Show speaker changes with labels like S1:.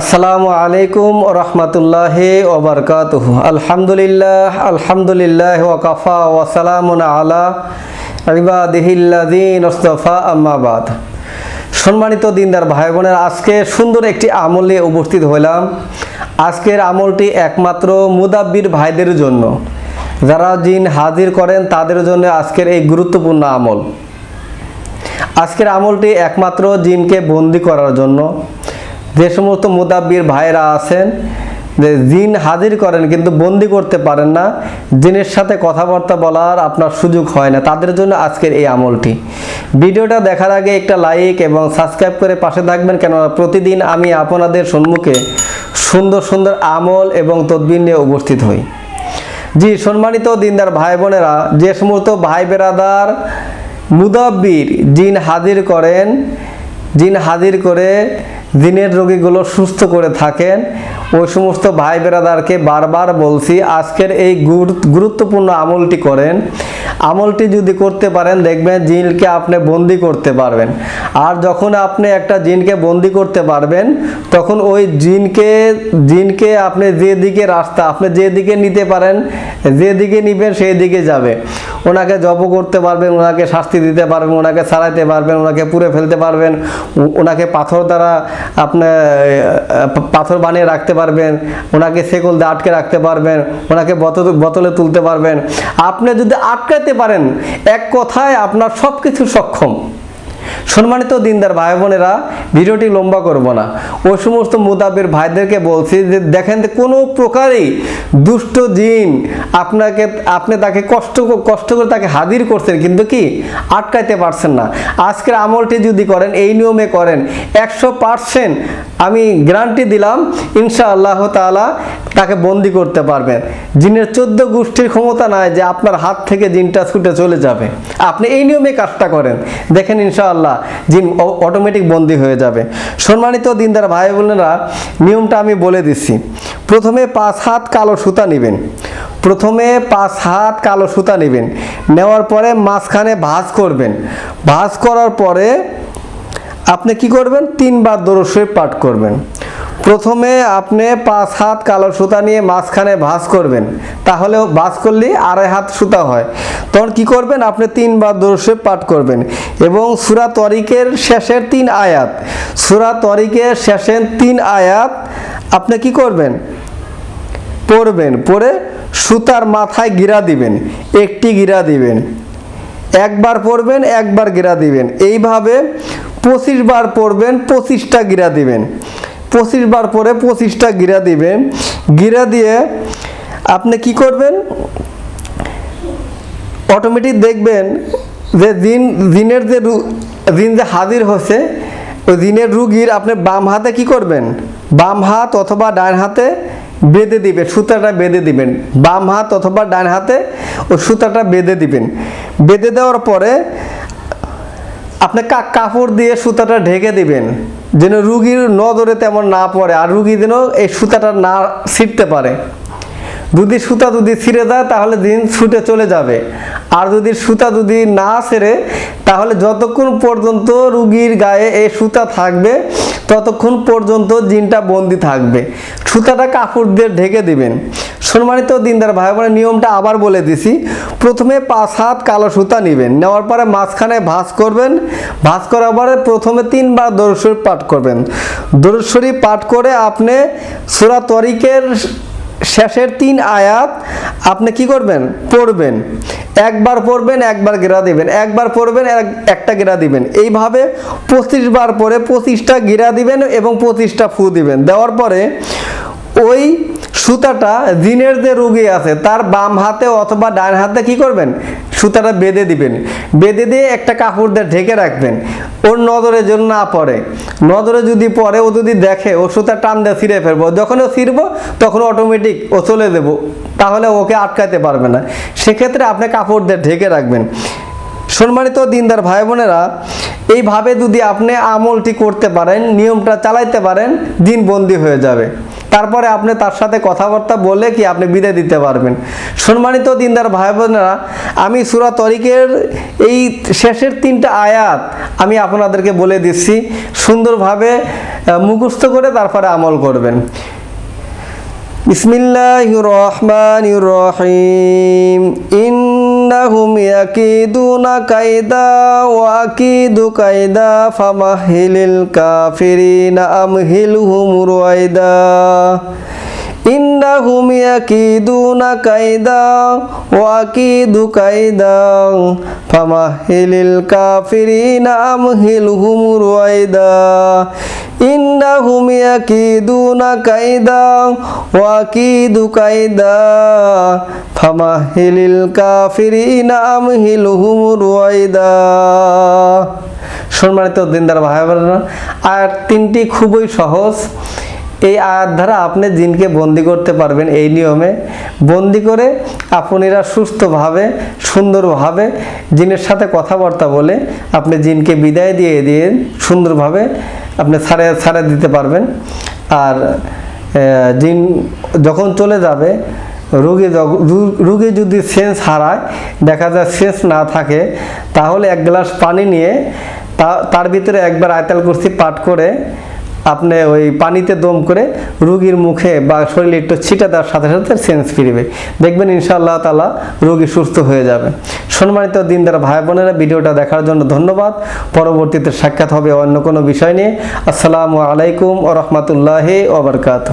S1: আসসালামু আলাইকুম রহমতুল্লাহ ওবরকাতুহ আলহামদুলিল্লাহ আলহামদুলিল্লাহ ওয়াকাফা ওয়াসালামুন আলা ইবাদিহিল্লাদিন ওস্তফা আম্মাবাদ সম্মানিত দিনদার ভাই বোনের আজকে সুন্দর একটি আমল নিয়ে উপস্থিত হলাম আজকের আমলটি একমাত্র মুদাব্বির ভাইদের জন্য। যারা জিন হাজির করেন, তাদের জন্য আজকের এই গুরুত্বপূর্ণ আমল। আজকের আমলটি একমাত্র জিনকে বন্দি করার জন্য। যে সমস্ত মুদাব্বির ভাইরা আছেন, যে জিন হাজির করেন কিন্তু বন্দি করতে পারেন না, জিনের সাথে কথাবার্তা বলার আপনার সুযোগ হয় না। তাদের জন্য আজকের এই আমলটি। ভিডিওটা দেখার আগে একটা লাইক এবং সাবস্ক্রাইব করে পাশে থাকবেন, কেননা প্রতিদিন আমি আপনাদের সম্মুখে সুন্দর সুন্দর আমল এবং তদবির নিয়ে উপস্থিত হই। জি, সম্মানিত দিনদার ভাই বোনেরা যে সমস্ত ভাই বেরাদার মুদাব্বির জিন হাজির করেন, জিন হাজির করে জিনের রোগীগুলো সুস্থ করে থাকেন। ওই সমস্ত ভাই বেরাদারকে বারবার বলছি, আজকের এই গুরুত্বপূর্ণ আমলটি করেন। আমলটি যদি করতে পারেন, দেখবেন জিনকে আপনি বন্দি করতে পারবেন। আর যখন আপনি একটা জিনকে বন্দি করতে পারবেন, তখন ওই জিনকে জিনকে আপনি যেদিকে রাস্তা, আপনি যেদিকে নিতে পারেন, যেদিকে নিবেন সেই দিকে যাবে। ওনাকে জব করতে পারবেন, ওনাকে শাস্তি দিতে পারবেন, ওনাকে ছাড়াইতে পারবেন, ওনাকে পুড়ে ফেলতে পারবেন ওনাকে পাথর দ্বারা আপনি আহ, পাথর বানিয়ে রাখতে পারবেন ওনাকে সেকল দিয়ে আটকে রাখতে পারবেন ওনাকে বোতল বোতলে তুলতে পারবেন। আপনি যদি আটকাতে পারেন এক কথায় আপনার সব কিছু সক্ষম। সম্মানিত দিনদার ভাই বোনেরা, ভিডিওটি লম্বা করব না। ওই সমস্ত মুদাবের ভাইদেরকে বলছি যে, দেখেন কোনো প্রকারেই দুষ্ট জিন আপনাকে, আপনি তাকে কষ্ট কষ্ট করে তাকে হাজির করছেন, কিন্তু কি আটকাইতে পারছেন না। আজকের আমলটি যদি করেন, এই নিয়মে করেন, একশো পার্সেন্ট আমি গ্যারান্টি দিলাম ইনশা আল্লাহ তাআলা তাকে বন্দি করতে পারবেন। জিনের চোদ্দ গোষ্ঠীর ক্ষমতা নাই যে আপনার হাত থেকে জিনটা ছুটে চলে যাবে। আপনি এই নিয়মে কাজটা করেন। দেখেন ইনশাআল্লাহ জিন অটোমেটিক বন্দি হয়ে যাবে। সম্মানিত দিনদার ভাই বোনেরা, নিয়মটা আমি বলে দিচ্ছি। প্রথমে পাঁচ হাত কালো সুতা নেবেন। প্রথমে পাঁচ হাত কালো সুতা নেবেন। নেওয়ার পরে মাঝখানে ভাঁজ করবেন। ভাঁজ করার পরে আপনি কি করবেন? তিনবার দরস্বই পাঠ করবেন। প্রথমে আপনি পাঁচ হাত কালো সুতা নিয়ে মাঝখানে ভাঁজ করবেন। তাহলে ভাঁজ করলে আড়াই হাত সুতা হয়। তখন কি করবেন? আপনি তিনবার দরস্বই পাঠ করবেন এবং সুরা তরিকের শেষের তিন আয়াত। সুরা তরিকের শেষের তিন আয়াত আপনি কি করবেন? পড়বেন। পরে সুতার মাথায় গিরা দিবেন। একটি গিরা দিবেন। একবার পড়বেন, একবার গিরা দিবেন। এইভাবে পঁচিশ বার পড়বেন, পঁচিশটা গিরা দিবেন। পঁচিশ বার পরে পঁচিশটা গিরা দিবেন গিরা দিয়ে আপনি কি করবেন? অটোমেটিক দেখবেন যে দিন দিনের যে দিন যে হাজির হচ্ছে, ওই দিনের রুগীর আপনি বাম হাতে কি করবেন? বাম হাত অথবা ডান হাতে বেঁধে দিবেন, সুতাটা বেঁধে দিবেন। বাম হাত অথবা ডান হাতে ওই সুতাটা বেঁধে দিবেন। বেঁধে দেওয়ার পরে আপনি কাপড় দিয়ে সুতাটা ঢেকে দিবেন। যেন রুগীর নজরে তেমন না পড়ে, আর রুগী যেন এই সুতাটা না ছিটতে পারে। যদি সুতা যদি ছিঁড়ে যায়, তাহলে দিন ছুটে চলে যাবে। আর যদি সুতা যদি না ছেড়ে, তাহলে যতক্ষণ পর্যন্ত রুগীর গায়ে এই সুতা থাকবে ততক্ষণ পর্যন্ত জিনটা বন্দি থাকবে। সুতাটা কাপড় দিয়ে ঢেকে দিবেন। সম্মানিত দিনদার ভাই বোনের নিয়মটা আবার বলে দিছি। প্রথমে পাঁচ হাত কালো সুতা নেবেন। নেওয়ার পরে মাঝখানে ভাঁজ করবেন। ভাঁজ করার পরে প্রথমে তিনবার দরুদ শরীফ পাঠ করবেন। দরুদ শরীফ পাঠ করে আপনি সুরা তরিকের শেষের তিন আয়াত আপনি কি করবেন? পড়বেন। একবার পড়বেন, একবার গেরা দিবেন। একবার পড়বেন, এক- একটা গেরা দিবেন। এইভাবে পঁচিশ বার পরে পঁচিশটা গেরা দিবেন এবং পঁচিশটা ফু দিবেন। দেওয়ার পরে ওই সুতাটা জিনের যে রুগী আছে, তার বাম হাতে অথবা ডান হাতে কি করবেন? সুতাটা বেঁধে দিবেন। বেঁধে দিয়ে একটা কাপড় দিয়ে ঢেকে রাখবেন। ওর নজরে যেন না পড়ে। নজরে যদি পড়ে, ও যদি দেখে, ও সুতা টান দিয়ে ছিঁড়ে ফেলব। যখন ও ছিঁড়বো, তখন অটোমেটিক ও চলে দেবো তাহলে ওকে আটকাতে পারবে না। সেক্ষেত্রে আপনি কাপড় দিয়ে ঢেকে রাখবেন। সম্মানিত দিনদার ভাই বোনেরা, এইভাবে যদি আপনি আমলটি করতে পারেন, নিয়মটা চালাইতে পারেন, দিন বন্দি হয়ে যাবে। তারপরে আপনি তার সাথে কথাবার্তা বলে কি আপনি বিদায় দিতে পারবেন। সম্মানিত দিনদার ভাই বোনেরা, আমি সুরা তরিকের এই শেষের তিনটা আয়াত আমি আপনাদেরকে বলে দিচ্ছি। সুন্দরভাবে মুখস্থ করে তারপরে আমল করবেন। বিসমিল্লাহির রহমানির রহিম। ইন্নাহুম ইয়াকিদুনা কাইদা ওয়া আকিদু কাইদা ফামাহিলিল কাফিরিনা আমহিলহুম রুয়াইদা ইন্নাহুম ইয়াকিদুনা কায়দা ওয়া আকিদু কায়দা ফামাহিলিল কাফিরিনা আমহিলহুম রুয়াইদা। ইন্নাহুম ইয়াকিদুনা কায়দা ওয়া আকিদু কায়দা ফামাহিলিল কাফিরিনা সম্মানিত দিনদার ভাই বোনেরা আর তিনটি খুবই সহজ। এই আয়াত দ্বারা আপনি জিনকে বন্দি করতে পারবেন এই নিয়মে। বন্দি করে আপনিরা সুস্থভাবে, সুন্দরভাবে জিনের সাথে কথাবার্তা বলে আপনি জিনকে বিদায় দিয়ে দিয়ে সুন্দরভাবে আপনি ছাড়ে ছাড়ে দিতে পারবেন। আর জিন যখন চলে যাবে, রোগী রোগী যদি সেন্স হারায়, দেখা যায় সেন্স না থাকে, তাহলে এক গ্লাস পানি নিয়ে তার ভিতরে একবার আয়তাল কুরসি পাঠ করে আপনি ওই পানিতে দম করে রুগীর মুখে বা শরীরে একটু ছিটা দেওয়ার সাথে সাথে সেন্স ফিরবে। দেখবেন ইনশাআল্লাহ তালা রুগী সুস্থ হয়ে যাবে। সম্মানিত দিনদার ভাই বোনেরা, ভিডিওটা দেখার জন্য ধন্যবাদ। পরবর্তীতে সাক্ষাৎ হবে অন্য কোনো বিষয় নিয়ে। আসসালামু আলাইকুম ও রহমতুল্লাহি ওবরকাত